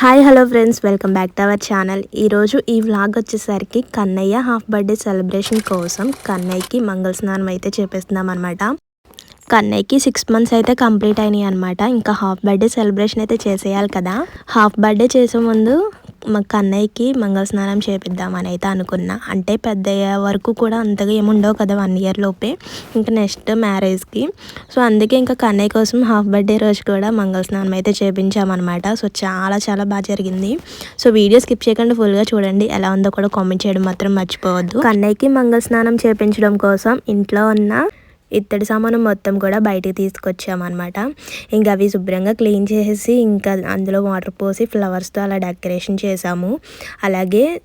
Hi hello friends. Welcome back to our channel. ఈరోజు ఈ vlog వచ్చేసరికి కన్నయ్య హాఫ్ బర్త్డే సెలబ్రేషన్ కోసం కన్నయ్యకి మంగళ స్నానం అయితే చేపిస్తున్నాం అనమాట కన్నయ్యకి సిక్స్ మంత్స్ అయితే కంప్లీట్ అయినాయి అనమాట ఇంకా హాఫ్ బర్త్డే సెలబ్రేషన్ అయితే చేసేయాలి కదా. హాఫ్ బర్త్డే చేసే ముందు మా కన్నయ్యకి మంగళ స్నానం చేపిద్దామని అయితే అనుకున్నా. అంటే పెద్ద వరకు కూడా అంతగా ఏముండవు కదా వన్ ఇయర్ లోపే. ఇంకా నెక్స్ట్ మ్యారేజ్కి సో అందుకే ఇంకా కన్నయ్య కోసం హాఫ్ బర్త్డే రోజు కూడా మంగళ స్నానం అయితే చేపించామన్నమాట. సో చాలా చాలా బాగా జరిగింది. సో వీడియో స్కిప్ చేయకుండా ఫుల్గా చూడండి. ఎలా ఉందో కూడా కామెంట్ చేయడం మాత్రం మర్చిపోవద్దు. కన్నయ్యకి మంగళ స్నానం చేపించడం కోసం ఇంట్లో ఉన్న ఇత్తడి సామాను మొత్తం కూడా బయటికి తీసుకొచ్చామన్నమాట. ఇంకా అవి శుభ్రంగా క్లీన్ చేసి ఇంకా అందులో వాటర్ పోసి ఫ్లవర్స్తో అలా డెకరేషన్ చేసాము. అలాగే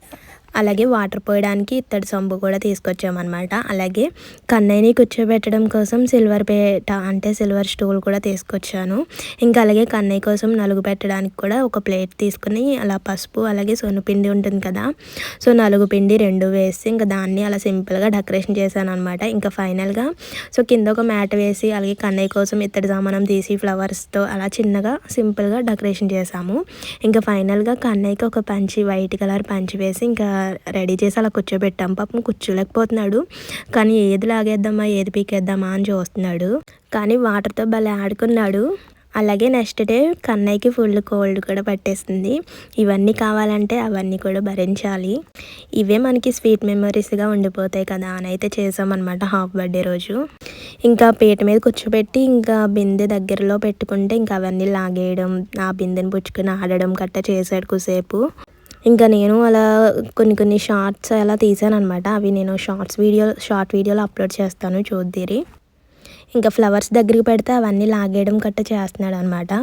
అలాగే వాటర్ పోయడానికి ఇత్తడి సొంబు కూడా తీసుకొచ్చామన్నమాట. అలాగే కన్నయ్యని కూర్చోబెట్టడం కోసం సిల్వర్ పేట అంటే సిల్వర్ స్టూల్ కూడా తీసుకొచ్చాను. ఇంకా అలాగే కన్నయ్య కోసం నలుగు పెట్టడానికి కూడా ఒక ప్లేట్ తీసుకుని అలా పసుపు అలాగే సొనుపిండి ఉంటుంది కదా. సో నలుగు పిండి రెండు వేసి ఇంకా దాన్ని అలా సింపుల్గా డెకరేషన్ చేశాను అనమాట ఇంకా ఫైనల్గా సో కింద ఒక మ్యాట్ వేసి అలాగే కన్నయ్య కోసం ఇత్తడి సామానం తీసి ఫ్లవర్స్తో అలా చిన్నగా సింపుల్గా డెకరేషన్ చేశాము. ఇంకా ఫైనల్గా కన్నయ్యకి ఒక పంచి వైట్ కలర్ పంచి వేసి ఇంకా రెడీ చేసి అలా కూర్చోబెట్టాం. పాపం కూర్చోలేకపోతున్నాడు. కానీ ఏది లాగేద్దామా ఏది పీకేద్దామా అని చూస్తున్నాడు. కానీ వాటర్తో భలే ఆడుకున్నాడు. అలాగే నెక్స్ట్ డే కన్నయ్యకి ఫుల్ కోల్డ్ కూడా పట్టేస్తుంది ఇవన్నీ కావాలంటే అవన్నీ కూడా భరించాలి. ఇవే మనకి స్వీట్ మెమరీస్గా ఉండిపోతాయి కదా అని అయితే చేసామన్నమాట హాఫ్ బర్త్డే రోజు. ఇంకా పీట మీద కూర్చోబెట్టి ఇంకా బిందె దగ్గరలో పెట్టుకుంటే ఇంకా అవన్నీ లాగేయడం ఆ బిందెని పుచ్చుకుని ఆడడం కట్ట చేశాడు కుసేపు ఇంకా నేను అలా కొన్ని కొన్ని షార్ట్స్ అలా తీసాను అనమాట అవి నేను షార్ట్స్ వీడియో షార్ట్ వీడియోలో అప్లోడ్ చేస్తాను చూద్దిరి. ఇంకా ఫ్లవర్స్ దగ్గరికి పెడితే అవన్నీ లాగేయడం కట్ట చేస్తున్నాడు అనమాట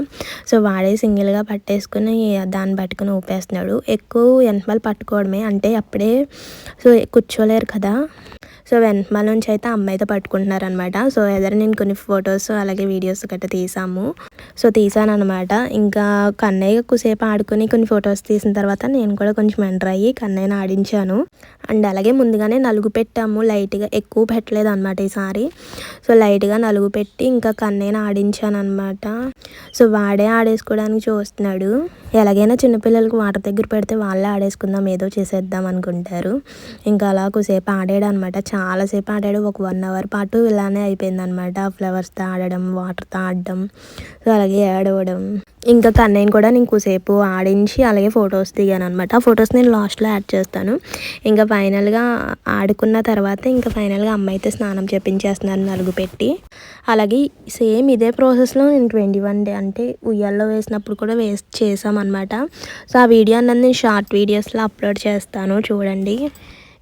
సో వాడే సింగిల్గా పట్టేసుకుని దాన్ని పట్టుకుని ఊపేస్తున్నాడు. ఎక్కువ వెనకమాల పట్టుకోవడమే. అంటే అప్పుడే సో కూర్చోలేరు కదా. సో వెనకమాల నుంచి అయితే అమ్మాయితో పట్టుకుంటున్నారనమాట సో ఎదర నేను కొన్ని ఫొటోస్ అలాగే వీడియోస్ గట్ట తీసాము. సో తీసాను అనమాట ఇంకా కన్నయ్య కుసేపు ఆడుకుని కొన్ని ఫొటోస్ తీసిన తర్వాత నేను కూడా కొంచెం ఎంటర్ అయ్యి కన్నయ్యను ఆడించాను. అండ్ అలాగే ముందుగానే నలుగు పెట్టాము. లైట్గా ఎక్కువ పెట్టలేదు అనమాట ఈసారి. సో లైట్గా నలుగు పెట్టి ఇంకా కన్నయ్యను ఆడించాను అనమాట సో వాడే ఆడేసుకోవడానికి చూస్తున్నాడు. ఎలాగైనా చిన్నపిల్లలకు వాటర్ దగ్గర పెడితే వాళ్ళే ఆడేసుకుందాం ఏదో చేసేద్దాం అనుకుంటారు. ఇంకా అలా కొద్దిసేపు ఆడాడు అనమాట చాలాసేపు ఆడాడు. ఒక వన్ అవర్ పాటు ఇలానే అయిపోయింది అనమాట ఫ్లవర్స్తో ఆడడం వాటర్తో ఆడడం సో అలాగే ఆడవడం ఇంకా కన్నయ్యని కూడా నేను కొద్దిసేపు ఆడించి అలాగే ఫొటోస్ దిగాను అనమాట ఆ ఫొటోస్ నేను లాస్ట్లో యాడ్ చేస్తాను. ఇంకా ఫైనల్గా ఆడుకున్న తర్వాత ఇంకా ఫైనల్గా అమ్మ అయితే స్నానం చేపించేస్తున్నారు నలుగు పెట్టి అలాగే సేమ్ ఇదే ప్రాసెస్లో నేను ట్వంటీ వన్ డే అంటే ఉయ్యాల్లో వేసినప్పుడు కూడా వేస్ట్ చేసామన్నమాట. సో ఆ వీడియో అన్నది నేను షార్ట్ వీడియోస్లో అప్లోడ్ చేస్తాను. చూడండి.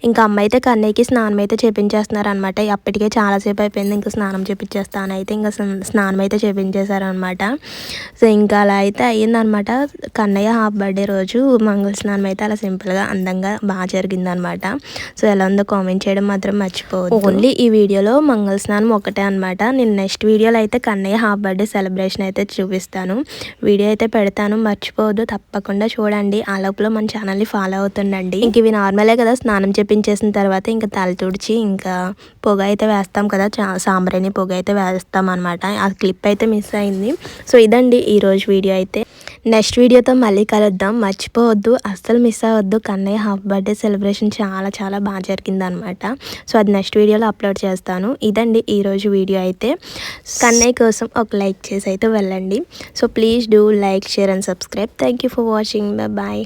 ఇంకా అమ్మ అయితే కన్నయ్యకి స్నానం అయితే చేపించేస్తున్నారు అనమాట అప్పటికే చాలాసేపు అయిపోయింది ఇంకా స్నానం చేపించేస్తాను అయితే ఇంకా స్నానం అయితే చేపించేశారనమాట సో ఇంకా అలా అయితే అయ్యిందనమాట కన్నయ్య హాఫ్ బర్త్డే రోజు మంగళ స్నానం అయితే అలా సింపుల్గా అందంగా బాగా జరిగిందనమాట సో ఎలా ఉందో కామెంట్ చేయడం మాత్రం మర్చిపోవద్దు. ఓన్లీ ఈ వీడియోలో మంగళ స్నానం ఒకటే అనమాట నేను నెక్స్ట్ వీడియోలో అయితే కన్నయ్య హాఫ్ బర్త్డే సెలబ్రేషన్ అయితే చూపిస్తాను. వీడియో అయితే పెడతాను మర్చిపోవద్దు. తప్పకుండా చూడండి. ఆ లోపల మన ఛానల్ని ఫాలో అవుతుండండి. ఇంక ఇవి నార్మలే కదా స్నానం చేసిన తర్వాత ఇంకా తల తుడిచి ఇంకా పొగ అయితే వేస్తాం కదా సాంబ్రాణి పొగ అయితే వేస్తాం అనమాట ఆ క్లిప్ అయితే మిస్ అయింది. సో ఇదండి ఈరోజు వీడియో అయితే. నెక్స్ట్ వీడియోతో మళ్ళీ కలుద్దాం. మర్చిపోవద్దు. అస్సలు మిస్ అవ్వద్దు. కన్నయ్య హాఫ్ బర్త్డే సెలబ్రేషన్ చాలా చాలా బాగా జరిగింది అనమాట సో అది నెక్స్ట్ వీడియోలో అప్లోడ్ చేస్తాను. ఇదండి ఈరోజు వీడియో అయితే. కన్నయ్య కోసం ఒక లైక్ చేసి అయితే వెళ్ళండి. So please do like share and subscribe. Thank you for watching. Bye